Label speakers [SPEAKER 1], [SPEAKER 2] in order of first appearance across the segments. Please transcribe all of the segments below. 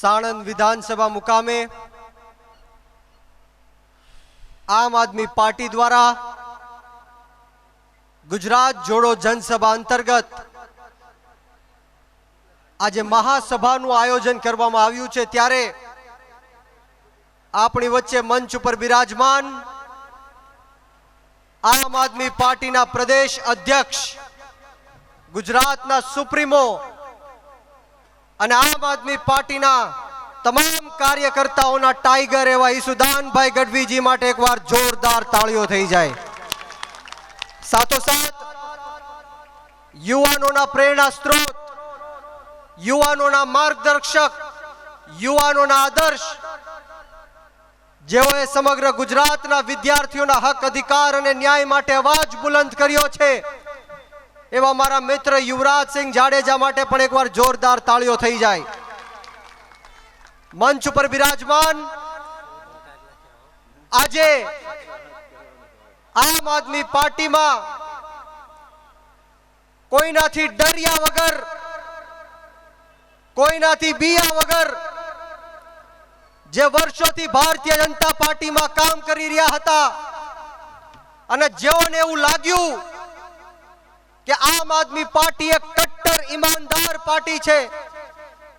[SPEAKER 1] સાણંદ વિધાનસભા મુકામે આમ આદમી પાર્ટી દ્વારા ગુજરાત જોડો જનસભા અંતર્ગત આજે મહાસભાનું આયોજન કરવામાં આવ્યું છે. ત્યારે આપણી વચ્ચે મંચ ઉપર બિરાજમાન આમ આદમી પાર્ટીના પ્રદેશ અધ્યક્ષ ગુજરાતના સુપ્રીમો અને આમ આદમી પાર્ટીના તમામ કાર્યકર્તાઓના ટાઈગર એવા ઈસુદાનભાઈ ગઢવીજી માટે એકવાર જોરદાર તાળીઓ થઈ જાય. સાથોસાથ યુવાનોના પ્રેરણા સ્ત્રોત, યુવાનોના માર્ગદર્શક, યુવાનોના આદર્શ, જેઓએ સમગ્ર ગુજરાતના વિદ્યાર્થીઓના હક, અધિકાર અને ન્યાય માટે અવાજ બુલંદ કર્યો છે. એવા મારા મિત્ર યુવરાજસિંહ જાડેજા માટે પણ એકવાર જોરદાર તાળીઓ થઈ જાય. મંચ ઉપર બિરાજમાન આજે આમ આદમી પાર્ટીમાં કોઈનાથી ડર્યા વગર, કોઈનાથી બીયા વગર જે વર્ષોથી ભારતીય જનતા પાર્ટીમાં કામ કરી રહ્યા હતા અને જેઓને એવું લાગ્યું કે આમ આદમી પાર્ટી એક કટ્ટર ઈમાનદાર પાર્ટી છે.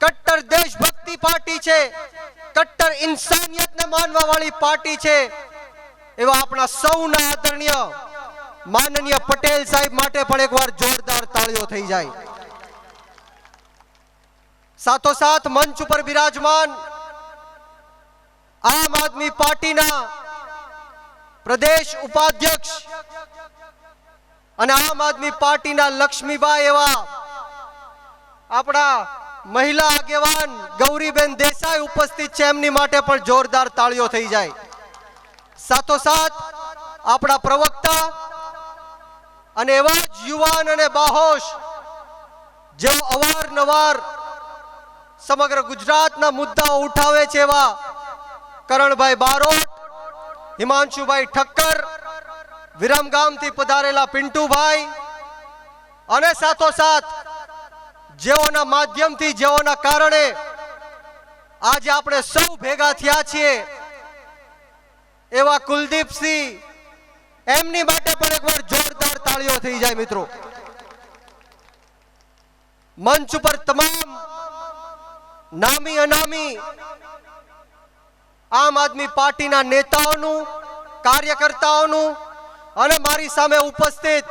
[SPEAKER 1] કટ્ટર દેશભક્તિ પાર્ટી છે. કટ્ટર ઇન્સાનિયતને માનવા વાળી પાર્ટી છે. એવા આપણા સૌના આદરણીય માનનીય પટેલ સાહેબ માટે પણ એકવાર જોરદાર તાળીઓ થઈ જાય. સાથોસાથ મંચ ઉપર બિરાજમાન આમ આદમી પાર્ટીના પ્રદેશ ઉપાધ્યક્ષ અને આમ આદમી પાર્ટીના લક્ષ્મીબાઈ એવા આપણા મહિલા આગેવાન ગૌરીબેન દેસાઈ ઉપસ્થિત છે, એમની માટે પણ જોરદાર તાળીઓ થઈ જાય. સાથોસાથ આપણા પ્રવક્તા અને એવા જ યુવાન અને બાહોશ જેઓ અવારનવાર સમગ્ર ગુજરાતના મુદ્દાઓ ઉઠાવે છે એવા કરણભાઈ બારોટ, હિમાંશુભાઈ ઠક્કર વિરમગામથી પધારેલા પિન્ટુભાઈ અને સાથોસાથ જેઓના માધ્યમથી, જેઓના કારણે આજે આપણે સૌ ભેગા થયા છીએ એવા કુલદીપસિંહ. એમની માટે પણ એકવાર જોરદાર તાળીઓ થઈ જાય મિત્રો. મંચ ઉપર તમામ નામી, અનામી આમ આદમી પાર્ટીના નેતાઓનું, કાર્યકર્તાઓનું અને મારી સામે ઉપસ્થિત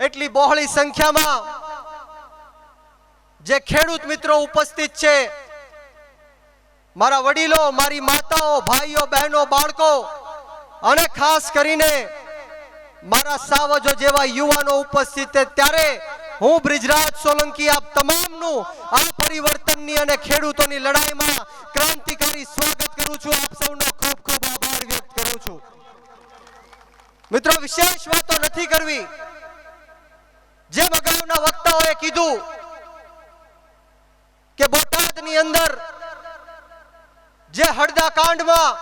[SPEAKER 1] એટલી બહોળી સંખ્યામાં જે ખેડૂત મિત્રો ઉપસ્થિત છે, મારા વડીલો, મારી માતાઓ, ભાઈઓ, બહેનો, બાળકો અને ખાસ કરીને મારા સાવજો જેવા યુવાનો ઉપસ્થિત છે, ત્યારે હું બ્રિજરાજ સોલંકી આપ તમામનું આ પરિવર્તનની અને ખેડૂતોની લડાઈમાં ક્રાંતિકારી સ્વાગત કરું છું. આપ સૌનો ખૂબ ખૂબ આભાર વ્યક્ત કરું છું. મિત્રો, વિશેષ વાતો નથી કરવી. જેમ અગાઉના વક્તાઓએ કીધું કે બોટાદની અંદર જે હળદા કાંડમાં,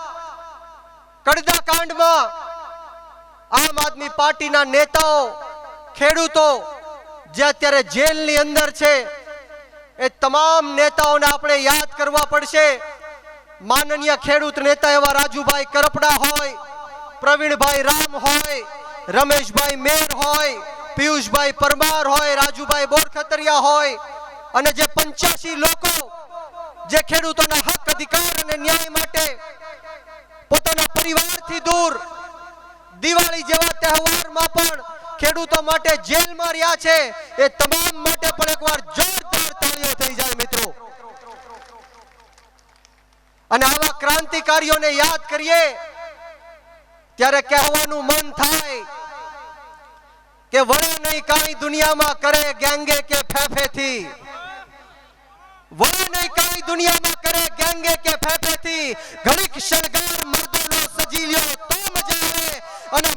[SPEAKER 1] કડદા કાંડમાં આમ આદમી પાર્ટીના નેતાઓ, ખેડૂતો જે અત્યારે જેલની અંદર છે, એ તમામ નેતાઓને આપણે યાદ કરવા પડશે. માનનીય ખેડૂત નેતા એવા રાજુભાઈ કરપડા હોય પ્રવીણભાઈ રામ હોય, રમેશભાઈ મેર હોય, પિયુષભાઈ પરમાર હોય, રાજુભાઈ બોરખતરિયા હોય, અને જે પંચ્યાસી લોકો જે ખેડૂતોના હક, અધિકાર અને ન્યાય માટે પોતાના પરિવારથી દૂર દિવાળી જેવા તહેવારમાં પણ ખેડૂતો માટે જેલમાં રહ્યા છે, એ તમામ માટે પણ એકવાર જોરદાર તાળીઓ થઈ જાય મિત્રો. અને આવા ક્રાંતિકારીઓને યાદ કરીએ ત્યારે કહેવાનું મન થાય કે વળે નહીં કાંઈ દુનિયામાં કરે ગેંગે કે ફેફેથી. વળે નહીં કાંઈ દુનિયામાં કરે ગેંગે કે ફેફેથી. ઘડીક શણગાર મર્દોનો સજી લ્યો તો મજા આવે અને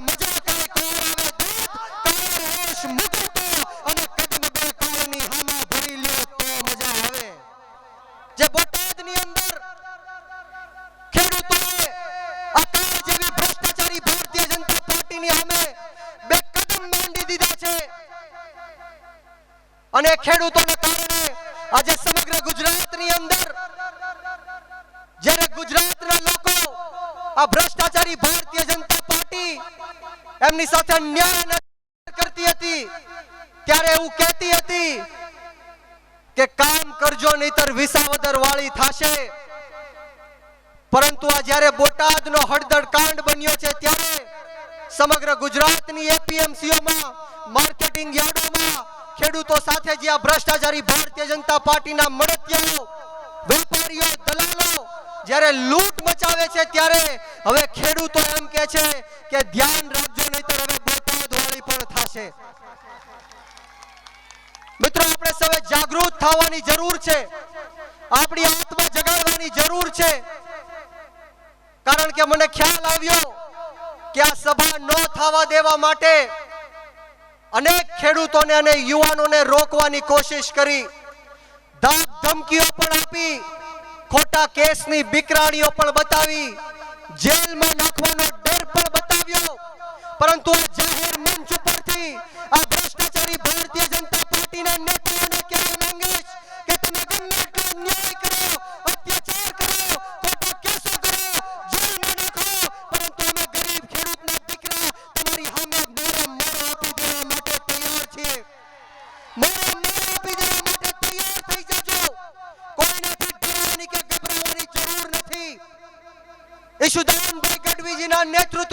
[SPEAKER 1] અને ખેડૂતોને કારણે આજે સમગ્ર ગુજરાતની અંદર જ્યારે ગુજરાતના લોકો આ ભ્રષ્ટાચારી ભારતીય જનતા પાર્ટી એમની સાથે અન્યાય કરતી હતી, ત્યારે એવું કહેતી હતી કે કામ કરજો, નહીતર વિસાવદર વાળી થશે. પરંતુ આ જ્યારે બોટાદનો હળદર કાંડ બન્યો છે, ત્યારે સમગ્ર ગુજરાતની એપીએમસીઓમાં માર્કેટિંગ યાર્ડોમાં ખેડૂતો સાથે જે આ ભ્રષ્ટાચારી ભારતીય જનતા પાર્ટીના મળતિયાઓ, વેપારીઓ, દલાલો જ્યારે લૂંટ મચાવે છે ત્યારે હવે ખેડૂતો એમ કહે છે કે ધ્યાન રાખજો, નહીતર હવે બોટાદ વાળી પણ થશે. મિત્રો, આપણે સૌએ જાગૃત થવાની જરૂર છે. આપણી આત્મા જગાડવાની જરૂર છે. કારણ કે મને ખ્યાલ આવ્યો કે આ સભા ન થવા દેવા માટે અનેક ખેડૂતોને અને યુવાનોને રોકવાની કોશિશ કરી. ધાક ધમકીઓ પણ આપી. ખોટા કેસની બીકરાણીઓ પણ બતાવી. જેલમાં નાખવાનો ડર પણ બતાવ્યો. પરંતુ આ જાહેર મંચ ઉપરથી આ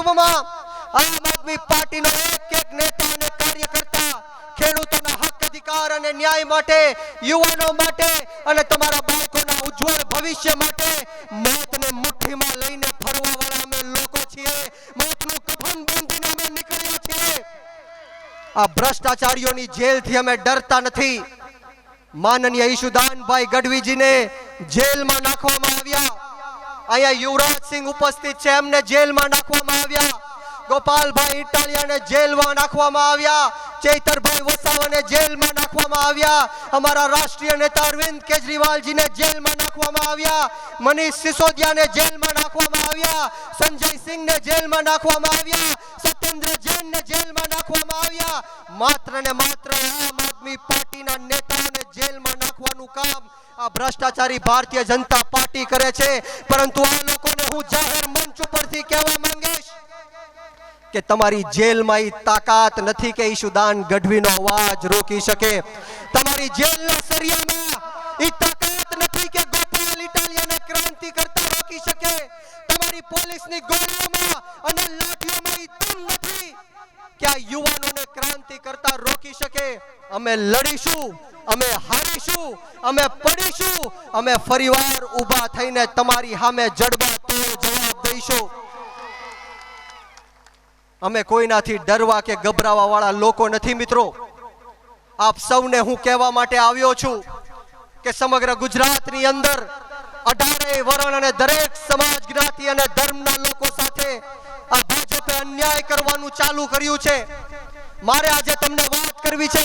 [SPEAKER 1] નેતૃત્વમાં આમ આદમી પાર્ટીનો એક એક નેતા અને કાર્યકર્તા ખેડૂતોના હક, અધિકાર અને ન્યાય માટે, યુવાનો માટે અને તમારા બાળકોના ઉજ્જવળ ભવિષ્ય માટે મોતને મુઠ્ઠીમાં લઈને ફરવા અમે લોકો છીએ. મોતનું કફન બાંધીને અમે નીકળ્યા છીએ. આ ભ્રષ્ટાચારીઓની જેલથી અમે ડરતા નથી. માનનીય ઈશુદાનભાઈ ગઢવીજીને જેલમાં નાખવામાં આવ્યા. અહીંયા યુવરાજસિંહ ઉપસ્થિત છે. એમને જેલમાં નાખવામાં આવ્યા. ગોપાલભાઈ ઇટાલિયાને જેલમાં નાખવામાં આવ્યા. ચૈતરભાઈ વસાવાને જેલમાં નાખવામાં આવ્યા. અમારા રાષ્ટ્રીય નેતા અરવિંદ કેજરીવાલજીને જેલમાં નાખવામાં આવ્યા. મનીષ સિસોદિયાને જેલમાં નાખવામાં આવ્યા. સંજય સિંહને જેલમાં નાખવામાં આવ્યા. સત્યેન્દ્ર જૈનને જેલમાં નાખવામાં આવ્યા. માત્ર ને માત્ર આમ આદમી પાર્ટીના નેતાઓને જેલમાં નાખવાનું કામ આ ભ્રષ્ટાચારી ભારતીય જનતા પાર્ટી કરે છે. પરંતુ આ લોકોને હું જાહેર મંચ ઉપરથી કહેવા માંગીશ કે તમારી જેલમાં એ તાકાત નથી કે ઈશુદાન ગઢવીનો અવાજ રોકી શકે. તમારી જેલના સરિયામાં એ તાકાત નથી કે ગોપાલ ઇટાલિયાને ક્રાંતિ કરતા રોકી શકે. તમારી પોલીસની ગોળીઓમાં અને લાઠીઓમાં એ દમ નથી. કે આ યુવાનોને ક્રાંતિ કરતા રોકી શકે. અમે લડીશું. અમે હારીશું, અમે પડીશું, અમે ફરીવાર ઊભા થઈને તમારી સામે જડબા તોડ જવાબ દઈશું. અમે કોઈનાથી ડરવા કે ગભરાવા વાળા લોકો નથી મિત્રો. આપ સૌને હું કહેવા માટે આવ્યો છું કે સમગ્ર ગુજરાતની અંદર અઢારેય વર્ણ અને દરેક સમાજ જ્ઞાતિ અને ધર્મના લોકો સાથે આ ભાજપે અન્યાય કરવાનું ચાલુ કર્યું છે. મારે આજે તમને વાત કરવી છે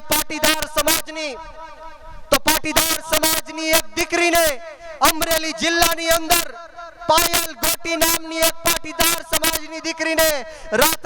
[SPEAKER 1] સમાજની, તો પાટીદાર સમાજની એક દીકરીને અમરેલી જિલ્લાની અંદર પાયલ ગોટી નામની એક પાટીદાર સમાજની દીકરીને રાતના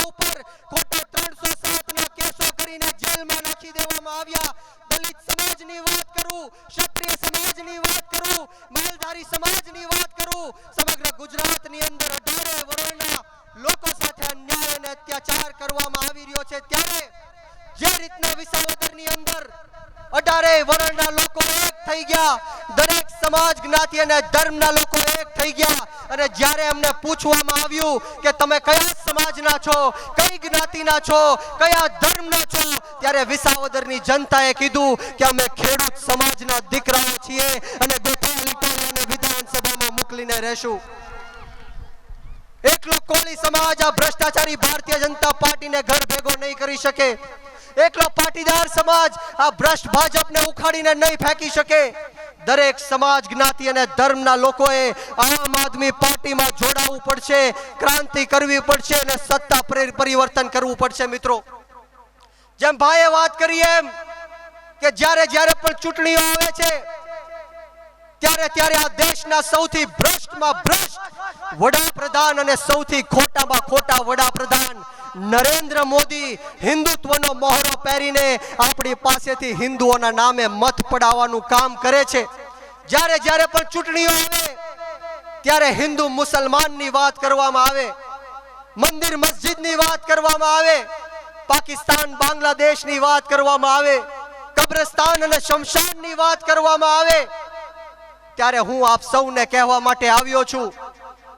[SPEAKER 1] લોકો ઉપર ખોટા ત્રણસો સાતના કેસો કરીને જેલમાં નાખી દેવામાં આવ્યા. દલિત સમાજની વાત કરું, ક્ષત્રિય સમાજની વાત કરું, માલધારી સમાજની વાત કરું, સમગ્ર ગુજરાતની અંદર અઢારે વર્ણના લોકો સાથે અન્યાય અને અત્યાચાર કરવામાં આવી રહ્યો છે. ત્યારે જે રીતના વિસાવદરની અંદર અઢારે વર્ણના લોકો એક થઈ ગયા, દરેક સમાજ જ્ઞાતિ અને ધર્મના લોકો એક થઈ ગયા. અને જ્યારે એમને પૂછવામાં આવ્યું કે તમે કયા સમાજના છો, કઈ જ્ઞાતિના છો, કયા ધર્મના છો, ત્યારે વિસાવદરની જનતાએ કીધું કે અમે ખેડૂત સમાજના દીકરાઓ છીએ અને બેઠા વિધાનસભામાં મોકલીને રહેશું. એકલો કોળી સમાજ આ ભ્રષ્ટાચારી ભારતીય જનતા પાર્ટીને ઘર ભેગો નહીં કરી શકે. એકલો પાટીદાર સમાજ આ ભ્રષ્ટ ભાજપને ઉખાડીને નહીં ફેંકી શકે. દરેક સમાજ જ્ઞાતિ અને ધર્મના લોકોએ આમ આદમી પાર્ટીમાં જોડાવું પડશે, ક્રાંતિ કરવી પડશે અને સત્તા પરી- પરિવર્તન કરવું પડશે મિત્રો. જેમ ભાઈએ વાત કરી એમ કે જ્યારે જ્યારે પણ ચૂંટણીઓ આવે છે ત્યારે ત્યારે આ દેશના સૌથી ભ્રષ્ટમાં ભ્રષ્ટ વડાપ્રધાન અને સૌથી ખોટામાં ખોટા વડાપ્રધાન નરેન્દ્ર મોદી હિન્દુત્વનો મોહરો પહેરીને આપણી પાસેથી હિન્દુઓના નામે મત પડાવવાનું કામ કરે છે. જ્યારે જ્યારે પણ ચૂંટણીઓ આવે, ત્યારે હિન્દુ મુસલમાનની વાત કરવામાં આવે, મંદિર મસ્જિદની વાત કરવામાં આવે, પાકિસ્તાન બાંગ્લાદેશની વાત કરવામાં આવે, કબ્રસ્તાન અને શમશાનની વાત કરવામાં આવે ત્યારે હું આપ સૌને કહેવા માટે આવ્યો છું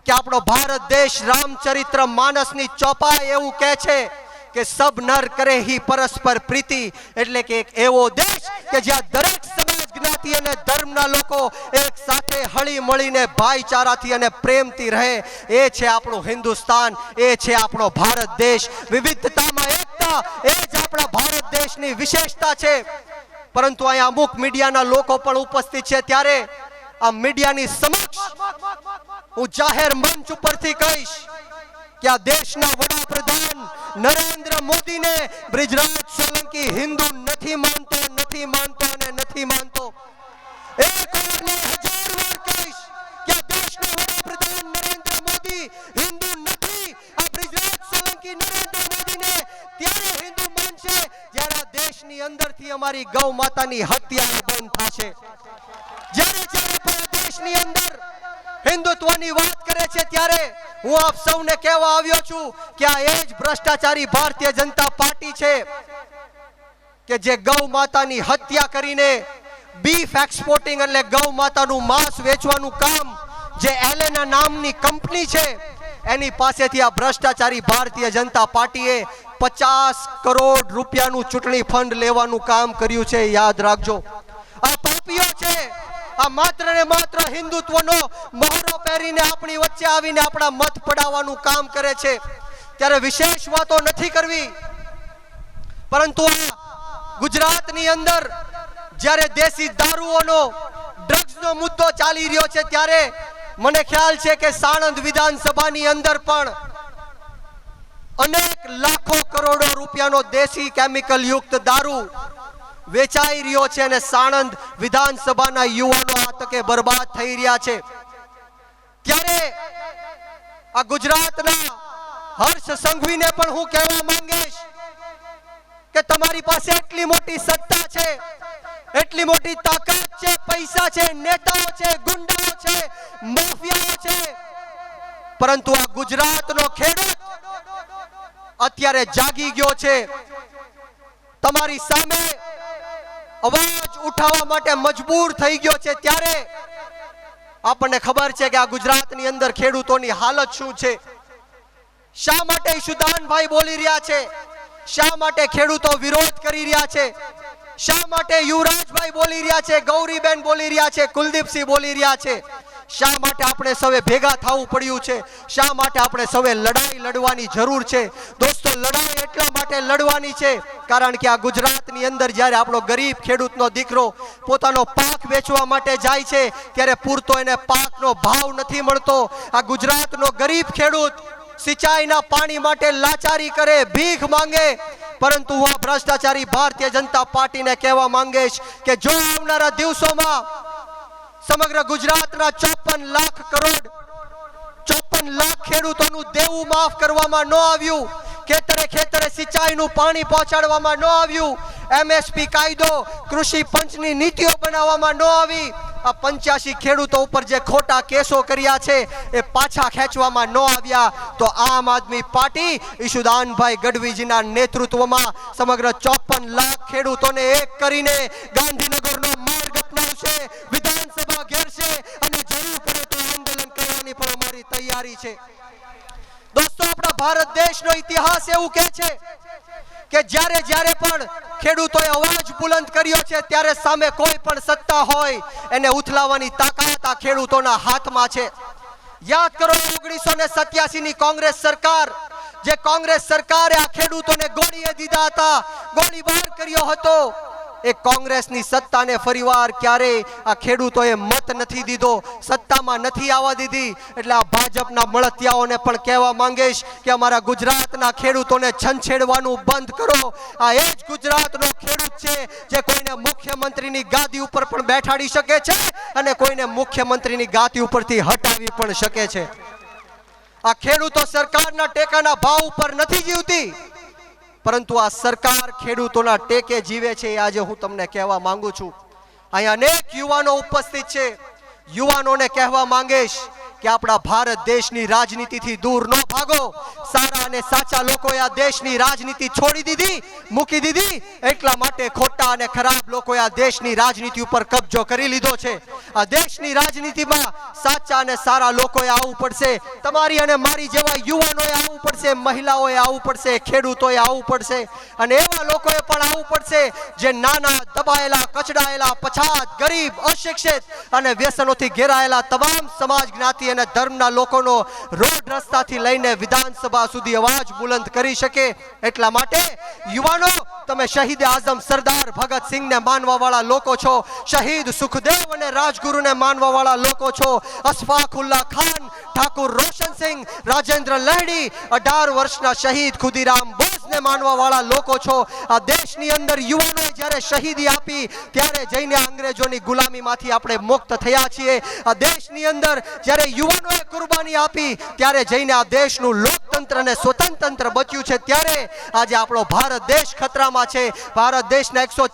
[SPEAKER 1] કે આપણો ભારત દેશ રામચરિત્ર માનસની ચોપાઈ એવું કહે છે કે સબ નર કરે હી પરસ્પર પ્રીતિ. એટલે કે એક એવો દેશ કે જ્યાં દરેક સમાજ જ્ઞાતિ અને ધર્મના લોકો એક સાથે હળી મળીને ભાઈચારાથી અને પ્રેમથી રહે. એ છે આપણું હિન્દુસ્તાન, એ છે આપણો ભારત દેશ. વિવિધતામાં એકતા, એ જ આપણા ભારત દેશની વિશેષતા છે. પરંતુ અહીંયા અમુક મીડિયાના લોકો પણ ઉપસ્થિત છે ત્યારે આ મીડિયાની સમક્ષ હું જાહેર મંચ ઉપરથી કહીશ કે આ દેશના વડાપ્રધાન નરેન્દ્ર મોદીને બ્રિજરાજ સોલંકી હિન્દુ નથી માનતો નથી માનતો અને નથી માનતો. એક નહીં, હજાર વાર કહીશ કે દેશના વડાપ્રધાન નરેન્દ્ર મોદી હિન્દુ નથી આ બ્રિજરાજ સોલંકી નરેન્દ્ર મોદીને ત્યારે હિન્દુ માનશે જ્યારે દેશની અંદરથી અમારી ગૌ માતાની હત્યા બંધ થશે. જ્યારે જ્યારે દેશની અંદર હિન્દુત્વની વાત કરે છે ત્યારે હું આપ સૌને કહેવા આવ્યો છું કે આ એ જ ભ્રષ્ટાચારી ભારતીય જનતા પાર્ટી છે કે જે ગૌ માતાની હત્યા કરીને બીફ એક્સપોર્ટિંગ એટલે ગૌ માતાનું માંસ વેચવાનું કામ જે એલેના નામની કંપની છે, એની પાસેથી આ ભ્રષ્ટાચારી ભારતીય જનતા પાર્ટીએ પચાસ કરોડ રૂપિયાનું ચૂંટણી ફંડ લેવાનું કામ કર્યું છે, યાદ રાખજો. આ પાપીઓ છે આ માત્ર ને માત્ર હિન્દુત્વનો મહોરો પહેરીને આપણી વચ્ચે આવીને આપણા મત પડાવવાનું કામ કરે છે. ત્યારે વિશેષ વાતો નથી કરવી. પરંતુ ગુજરાતની અંદર જ્યારે દેશી દારૂઓનો, ડ્રગ્સનો મુદ્દો ચાલી રહ્યો છે ત્યારે મને ખ્યાલ છે કે સાણંદ વિધાનસભાની અંદર પણ અનેક લાખો કરોડો રૂપિયાનો દેશી કેમિકલ યુક્ત દારૂ વેચાઈ રહ્યો છે અને સાણંદ વિધાનસભાના યુવાનો આ તકે બરબાદ થઈ રહ્યા છે. ત્યારે આ ગુજરાતના હર્ષ સંઘવીને પણ હું કહેવા માંગીશ કે તમારી પાસે એટલી મોટી સત્તા છે, એટલી મોટી તાકાત છે, પૈસા છે, નેતાઓ છે, ગુંડાઓ છે, માફિયાઓ છે. પરંતુ આ ગુજરાતનો ખેડૂત અત્યારે જાગી ગયો છે. તમારી સામે અવાજ ઉઠાવવા માટે મજબૂર થઈ ગયો છે ત્યારે આપણને ખબર છે કે આ ગુજરાતની અંદર ખેડૂતોની હાલત શું છે. શા માટે સુદાનભાઈ બોલી રહ્યા છે? શા માટે ખેડૂતો વિરોધ કરી રહ્યા છે? શા માટે યુવરાજભાઈ બોલી રહ્યા છે? ગૌરીબેન બોલી રહ્યા છે? કુલદીપસિંહ બોલી રહ્યા છે? શા માટે આપણે સૌએ ભેગા થવું પડ્યું છે? શા માટે આપણે સૌએ લડાઈ લડવાની જરૂર છે? દોસ્તો, લડાઈ એટલા માટે લડવાની છે કારણ કે આ ગુજરાતની અંદર જ્યારે આપણો ગરીબ ખેડૂતનો દીકરો પોતાનો પાક વેચવા માટે જાય છે, ત્યારે પૂરતો એને પાકનો ભાવ નથી મળતો. આ ગુજરાતનો ગરીબ ખેડૂત સિંચાઈના પાણી માટે લાચારી કરે, ભીખ માંગે. પરંતુ હું આ ભ્રષ્ટાચારી ભારતીય જનતા પાર્ટીને કહેવા માંગીશ કે જો આવનારા દિવસોમાં સમગ્ર ગુજરાતના ચોપન લાખ કરોડ, ચોપન લાખ ખેડૂતોનું દેવું માફ કરવામાં ન આવ્યું, ખેતરે ખેતરે સિંચાઈનું પાણી પહોંચાડવામાં ન આવ્યું, એમએસપી કાયદો કૃષિ પંચની નીતિઓ બનાવવામાં ન આવી, આ પંચ્યાસી ખેડૂતો ઉપર જે ખોટા કેસો કર્યા છે, એ પાછા ખેંચવામાં ન આવ્યા, તો આમ આદમી પાર્ટી ઈશુદાનભાઈ ગઢવીજીના નેતૃત્વમાં સમગ્ર ચોપન લાખ ખેડૂતોને એક કરીને ગાંધીનગરનો માર્ગ અપનાવશે તૈયારી સામે કોઈ પણ સત્તા હોય, એને ઉથલાવવાની તાકાત આ ખેડૂતોના હાથમાં છે. યાદ કરો, ઓગણીસો ને સત્યાસી ની કોંગ્રેસ સરકાર, જે કોંગ્રેસ સરકારે આ ખેડૂતોને ગોળીએ દીધા હતા, ગોળીબાર કર્યો હતો. એ કોંગ્રેસની સત્તાને ફરીવાર ક્યારેય આ ખેડૂતોએ મત નથી દીધો, સત્તામાં નથી આવવા દીધી. એટલે આ ભાજપના મળતિયાઓને પણ કહેવા માંગીશ કે અમારા ગુજરાતના ખેડૂતોને છંછેડવાનું બંધ કરો. આ એ જ ગુજરાતનો ખેડૂત છે જે કોઈને મુખ્યમંત્રીની ગાદી ઉપર પણ બેઠાડી શકે છે અને કોઈને મુખ્યમંત્રીની ગાદી ઉપરથી હટાવી પણ શકે છે. આ ખેડૂતો સરકારના ટેકાના ભાવ ઉપર નથી જીવતી. પરંતુ આ સરકાર ખેડૂતોના ટેકે જીવે છે એ આજે હું તમને કહેવા માંગુ છું. અહીંયા અનેક યુવાનો ઉપસ્થિત છે. યુવાનોને કહેવા માંગીશ કે આપણા ભારત દેશની રાજનીતિથી દૂર ન ભાગો. સારા અને સાચા લોકોએ આ દેશની રાજનીતિ છોડી દીધી, મૂકી દીધી. એટલા માટે ખોટા અને ખરાબ લોકોએ આ દેશની રાજનીતિ ઉપર કબજો કરી લીધો છે. આ દેશની રાજનીતિમાં સાચા અને સારા લોકોએ આવવું પડશે. તમારી અને મારી જેવા યુવાનોએ આવવું પડશે, મહિલાઓએ આવવું પડશે, ખેડૂતોએ આવવું પડશે. અને એવા લોકોએ પણ આવવું પડશે જે નાના દબાયેલા, કચડાયેલા, પછાત, ગરીબ, અશિક્ષિત અને વ્યસનોથી ઘેરાયેલા તમામ સમાજ અને ધર્મના લોકોનો રોડ રસ્તાથી લઈને વિધાનસભા સુધી અવાજ બુલંદ કરી શકે એટલા માટે યુવાનો તમે શહીદ આઝમ સરદાર ભગતસિંહને માનવા વાળા લોકો છો, શહીદ સુખદેવ અને રાજગુરુને માનવા વાળા લોકો છો. અશફાકુલ્લા ખાન, ઠાકુર રોશનસિંહ રાજેન્દ્ર લહેડી, અઢાર વર્ષના શહીદ ખુદીરામ બોઝને માનવા વાળા લોકો છો. આ દેશની અંદર યુવાનોએ જ્યારે શહીદી આપી, ત્યારે જઈને અંગ્રેજોની ગુલામીમાંથી આપણે મુક્ત થયા છીએ. આ દેશની અંદર જ્યારે યુવાનોએ કુરબાની આપી, ત્યારે જઈને આ દેશનું લોકતંત્ર અને સ્વતંત્ર બચ્યું છે. ત્યારે આજે આપણો ભારત દેશ ખતરામાં છે. ભારત દેશના એકસો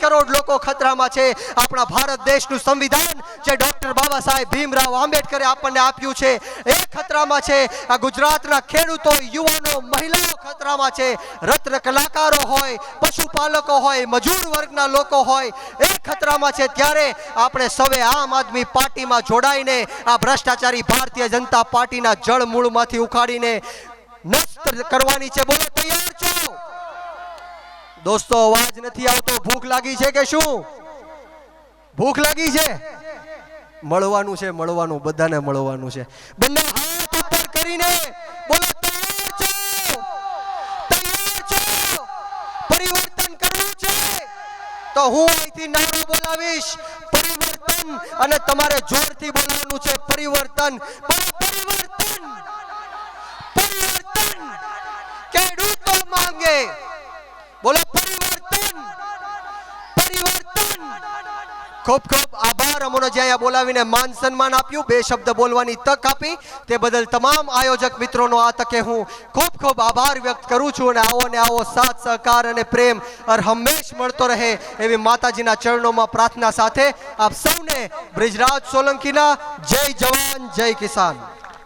[SPEAKER 1] કરોડ લોકો ખતરામાં છે. આપણા ભારત દેશનું સંવિધાન જે ડોક્ટર બાબા સાહેબ ભીમરાવ આંબેડકરે આપણને આપ્યું છે, એ ખતરામાં છે. આ ગુજરાતના ખેડૂતો, યુવાનો, મહિલાઓ ખતરામાં છે. રત્ન કલાકારો હોય, પશુપાલકો હોય, મજૂર વર્ગના લોકો હોય, એ ખતરામાં છે. ત્યારે આપણે સૌએ આમ આદમી પાર્ટીમાં જોડાઈને આ ભ્રષ્ટાચારી ભારતીય જનતા પાર્ટીના જળ મૂળમાંથી ઉખાડીને નષ્ટ કરવાની છે. બોલો, તૈયાર છો? દોસ્તો, અવાજ નથી આવતો. ભૂખ લાગી છે કે શું? ભૂખ લાગી છે? મળવાનું છે, મળવાનું. બધાને મળવાનું છે. બંને હાથ ઉપર કરીને બોલો પરિવર્તન કરવું છે? તો હું અહીંથી નારો બોલાવીશ. પરિવર્તન અને તમારે જોરથી બોલવાનું છે, પરિવર્તન. પરિવર્તન. પરિવર્તન. પરિવર્તન ખેડૂતો માંગે. પરિવર્તન. ખૂબ ખૂબ આભાર અમોનો જે અહીંયા બોલાવીને માન સન્માન આપ્યું, બે શબ્દ બોલવાની તક આપી. તે બદલ તમામ આયોજક મિત્રોનો આ તકે હું ખૂબ ખૂબ આભાર વ્યક્ત કરું છું અને આવો ને આવો સાથ, સહકાર અને પ્રેમ અર હંમેશ મળતો રહે એવી માતાજીના ચરણોમાં પ્રાર્થના સાથે આપ સૌને બ્રિજરાજ સોલંકીના જય જવાન, જય કિસાન.